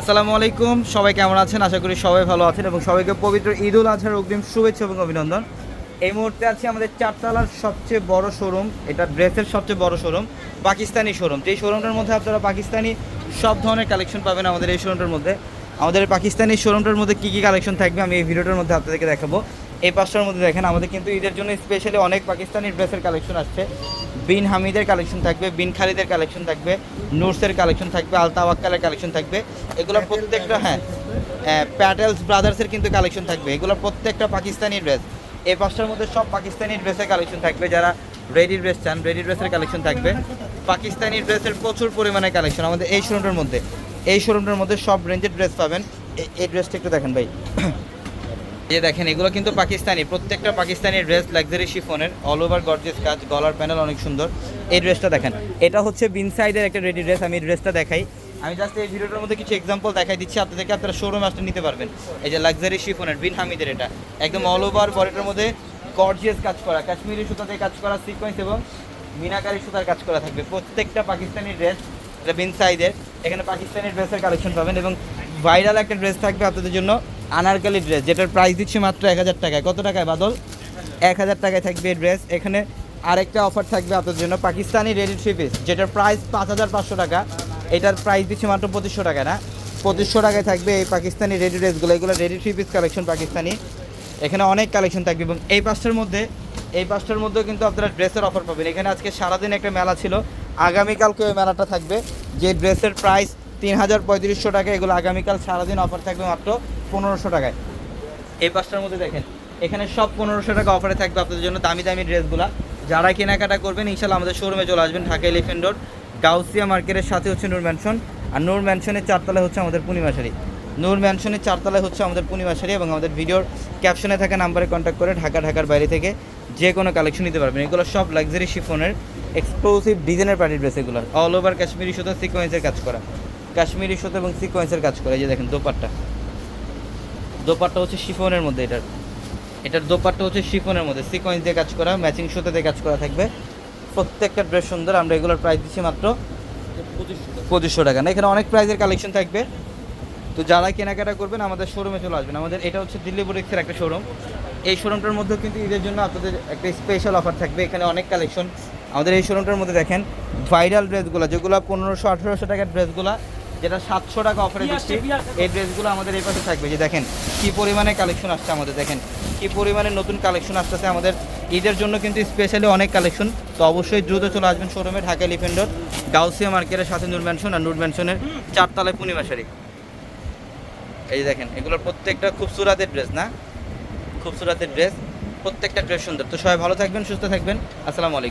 আসসালামু আলাইকুম। সবাই কেমন আছেন? আশা করি সবাই ভালো আছেন এবং সবাইকে পবিত্র ঈদ উল আজহার অগ্রিম শুভেচ্ছা এবং অভিনন্দন। এই মুহূর্তে আছি আমাদের চারতলার সবচেয়ে বড় শোরুম এটা ড্রেসের সবচেয়ে বড় শোরুম পাকিস্তানি শোরুম এই শোরুমটার মধ্যে আপনারা পাকিস্তানি সব ধরনের কালেকশন পাবেন আমাদের এই শোরুমটার মধ্যে। আমাদের পাকিস্তানি শোরুমটার মধ্যে কী কী কালেকশন থাকবে আমি এই ভিডিওটার মধ্যে আপনাদেরকে দেখাবো। এই পাঁচটার মধ্যে দেখেন আমাদের কিন্তু ঈদের জন্য স্পেশালি অনেক পাকিস্তানি ড্রেসের কালেকশন আসছে। বিন হামিদের কালেকশন থাকবে বিন খালিদের কালেকশন থাকবে নুরসের কালেকশন থাকবে আলতাওয়াক্কালের কালেকশন থাকবে। এগুলো প্রত্যেকটা হ্যাঁ প্যাটেলস ব্রাদার্সের কিন্তু কালেকশন থাকবে। এগুলো প্রত্যেকটা পাকিস্তানি ড্রেস এই পাঁচটার মধ্যে সব পাকিস্তানি ড্রেসের কালেকশন থাকবে। যারা রেডি ড্রেস চান রেডি ড্রেসের কালেকশন থাকবে। পাকিস্তানি ড্রেসের প্রচুর পরিমাণে কালেকশন আমাদের এই শোরুমটার মধ্যে। এই শোরুমটার মধ্যে সব রেঞ্জের ড্রেস পাবেন। এই ড্রেসটা একটু দেখেন ভাই। যে দেখেন, এগুলো কিন্তু পাকিস্তানি, প্রত্যেকটা পাকিস্তানি ড্রেস লাক্সারি শিফনের অল ওভার গর্জেস কাজ, গলার প্যানেল অনেক সুন্দর। এই ড্রেসটা দেখেন, এটা হচ্ছে বিন সাইডের একটা রেডি ড্রেস আমি ড্রেসটা দেখাই। আমি জাস্ট এই ভিডিওটার মধ্যে কিছু এক্সাম্পল দেখাই দিচ্ছি, আপনাদেরকে আপনারা শোরুম আসতে নিতে পারবেন। এই যে লাক্সারি শিফনের বিন হামিদের এটা। একদম অল ওভার বডিটার মধ্যে গর্জিয়াস কাজ করা, কাশ্মীরি সুতাতে কাজ করা সিকোয়েন্স এবং মিনাকারি সুতার কাজ করা থাকবে। প্রত্যেকটা পাকিস্তানি ড্রেস এটা বিন সাইডের এখানে পাকিস্তানি ড্রেসের কালেকশন পাবেন এবং ভাইরাল একটা ড্রেস থাকবে আপনাদের জন্য আনারকালি ড্রেস, যেটার প্রাইস দিচ্ছি মাত্র এক হাজার টাকায়। কত টাকায় বাদল? এক হাজার টাকায় থাকবে এই ড্রেস। এখানে আরেকটা অফার থাকবে আপনাদের জন্য, পাকিস্তানি রেডি থ্রি পিস যেটার প্রাইস পাঁচ হাজার পাঁচশো টাকা। এটার প্রাইস দিচ্ছি মাত্র পঁচিশশো টাকা না? পঁচিশশো টাকায় থাকবে এই পাকিস্তানি রেডি ড্রেসগুলো এগুলো ready three piece collection Pakistani. এখানে অনেক কালেকশন থাকবে এবং এই পাঁচটার মধ্যে, এই পাঁচটার মধ্যেও কিন্তু আপনারা ড্রেসের অফার পাবেন। এখানে আজকে সারাদিন একটা মেলা ছিল আগামীকালকে ওই মেলাটা থাকবে। যে ড্রেসের প্রাইস তিন হাজার পঁয়ত্রিশশো টাকা, এগুলো আগামীকাল সারাদিন অফার থাকবে মাত্র পনেরোশো টাকায়। এই পাঁচটার মধ্যে দেখেন, এখানে সব পনেরোশো টাকা অফারে থাকবে আপনাদের জন্য দামি দামি ড্রেসগুলো। যারা কেনাকাটা করবেন ইনশাল্লাহ আমাদের শোরুমে চলে আসবেন, ঢাকা এলিফেন্ট রোড গাউসিয়া মার্কেটের সাথে হচ্ছে নূর ম্যানশন। আর নূর ম্যানশনের চারতলায় হচ্ছে আমাদের পূর্ণিমাশারি নূর ম্যানশনের চারতলায় হচ্ছে আমাদের পূর্ণিমাশারি এবং আমাদের ভিডিওর ক্যাপশনে থাকা নাম্বারে কন্ট্যাক্ট করে ঢাকা, ঢাকার বাইরে থেকে যে কোনো কালেকশন নিতে পারবেন। এগুলো সব লাক্সারি শিফনের এক্সক্লুসিভ ডিজাইনের পার্টি ড্রেস এগুলো। অল ওভার কাশ্মীরি সুতো সিকোয়েন্সের কাজ করা। কাশ্মীরি সুতো এবং সিকোয়েন্সের কাজ করা। এই যে দেখেন দোপাট্টা। দোপাট্টা হচ্ছে শিফনের মধ্যে এটার। এটার দোপাট্টা হচ্ছে শিফনের মধ্যে। সিকোয়েন্স দিয়ে কাজ করা ম্যাচিং সুতো দিয়ে কাজ করা থাকবে। প্রত্যেকটা ড্রেস সুন্দর। আমরা এগুলোর প্রাইস দিচ্ছি মাত্র পঁচিশশো টাকা। না, এখানে অনেক প্রাইজের কালেকশন থাকবে। তো যারা কেনাকাটা করবেন, আমাদের শোরুমে চলে আসবেন। আমাদের এটা হচ্ছে দিল্লি বুটিক্সের একটা শোরুম এই শোরুমটার মধ্যেও কিন্তু ঈদের জন্য আপনাদের একটা স্পেশাল অফার থাকবে। এখানে অনেক কালেকশন আমাদের এই শোরুমটার মধ্যে দেখেন ভাইরাল ড্রেসগুলো যেগুলো পনেরোশো আঠেরোশো টাকার ড্রেসগুলো যেটা সাতশো টাকা অফারে দিচ্ছি। এই ড্রেসগুলো আমাদের এই পাশে থাকবে। যে দেখেন কী পরিমাণে কালেকশন আসছে আমাদের দেখেন কী পরিমাণে নতুন কালেকশন আসতেছে আমাদের। ঈদের জন্য কিন্তু স্পেশালি অনেক কালেকশন তো অবশ্যই দ্রুত চলে আসবেন শোরুমে ঢাকা এলিফেন্ট রোড গাউসিয়া মার্কেটের সাথে নূর ম্যানশন আর নূর ম্যানশনের চারতলায় পূর্ণিমাশারি এই যে দেখেন এগুলোর প্রত্যেকটা খুবসুরাতের ড্রেস না? খুবসুরাতের ড্রেস প্রত্যেকটা ড্রেস সুন্দর। তো সবাই ভালো থাকবেন সুস্থ থাকবেন। আসসালামু আলাইকুম।